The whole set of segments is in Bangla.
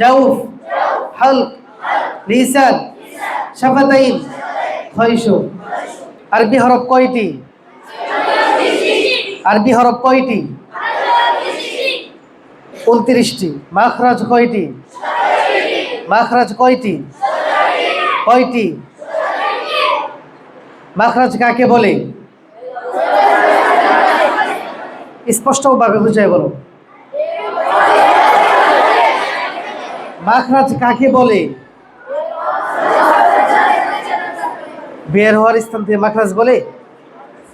জাউফ হালক লিসান শাফাতাইন খয়শুম আরবি হরফ কয়টি? আরবি হরফ কয়টি? উনত্রিশটি। মাখরাজ কয়টি? মাখরাজ কয়টি? কয়টি? মাখরাজ কাকে বলে? স্পষ্টভাবে বুঝাই বলো। মাখরাজ কাকে বলে? বের হওয়ার স্থান থেকে মাখরাজ বলে?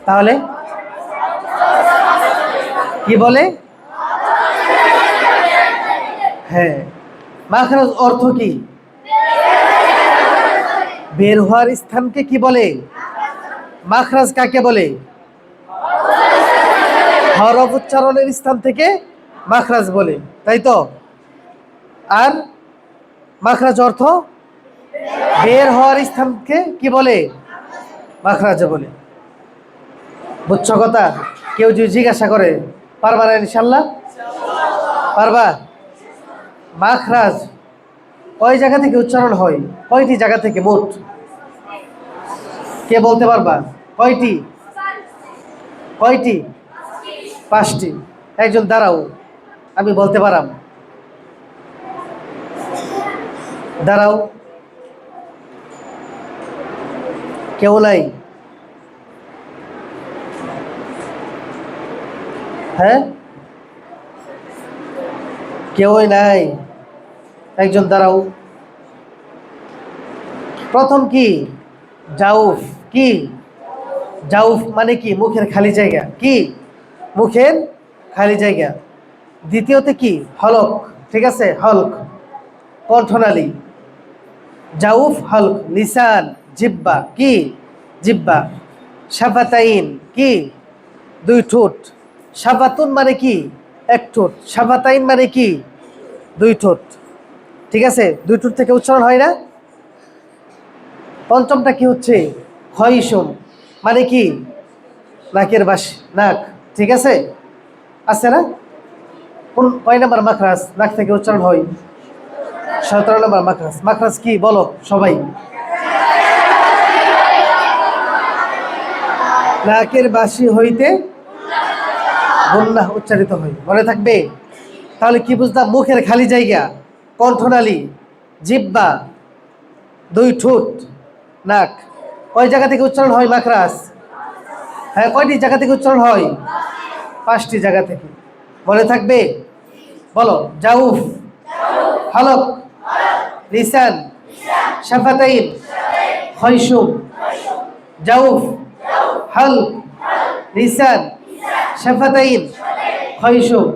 তাহলে? কি বলে? হ্যাঁ। মাখরাজ অর্থ কি? বের হওয়ার স্থানকে কি বলে? মাখরাজ কাকে বলে? হরফ উচ্চারণের স্থান থেকে মাখরাজ বলে। তাই তো? আর মাখরাজ অর্থ? বের হওয়ার স্থানকে কি বলে? মাখরাজ বলে। বুঝছ কথা? কেউ যদি জিজ্ঞাসা করে, পারবা না ইনশাল্লাহ? পারবা? মাখরাজ কয় জায়গা থেকে উচ্চারণ হয়? কয়টি জায়গা থেকে মোট? কে বলতে পারবা? কয়টি? কয়টি? পাঁচটি। একজন দাঁড়াও, আমি বলতে পারাম। দাঁড়াও। কেউ নাই হ্যাঁ? কেউই নাই। একজন দাঁড়াও। প্রথম কি? জাউফ। কি? জাউফ মানে কি? মুখের খালি জায়গা। কি? মুখের খালি জায়গা। দ্বিতীয়তে কি? হলক। ঠিক আছে? হলক। কণ্ঠনালী। জাউফ, হলক, লিসান, জিব্বা, কি? জিব্বা। সাফাতাইন কি? দুই ঠোঁট। সাফাতুন মানে কি? এক ঠোঁট। সাফাতাইন মানে কি? দুই ঠোঁট। ঠিক আছে? দুই ঠোঁট থেকে উচ্চারণ হয় না? পঞ্চমটা কি হচ্ছে? ক্ষয়সম মানে কি? নাকের বাস, নাক। ঠিক আছে? আছে না? কোন কয় নাম্বার মাখরাজ? নাক থেকে উচ্চারণ হয়। সতেরো নম্বর মাখরাজ। মাখরাজ কি? বলো সবাই। নাকের বাসি হইতে বন্যা উচ্চারিত হয়। মনে থাকবে? তাহলে কি বুঝতাম মুখের খালি জায়গা, কণ্ঠনালী, জিব্বা, দুই ঠোঁট, নাক। কয় জায়গা থেকে উচ্চারণ হয় মাখরাজ? হ্যাঁ কয়টি জায়গা থেকে উচ্চারণ হয়? পাঁচটি জায়গা থেকে। মনে থাকবে? বলো, জাউফ, হলক লিসান, শাফাতাইন খয়সুম জাউফ, হল, লিসান, শাফাতাইন খয়সুম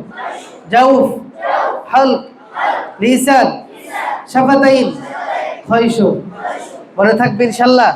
জাউফ, হল, লিসান, শাফাতাইন খয়সুম মনে থাকবে ইনশাল্লাহ?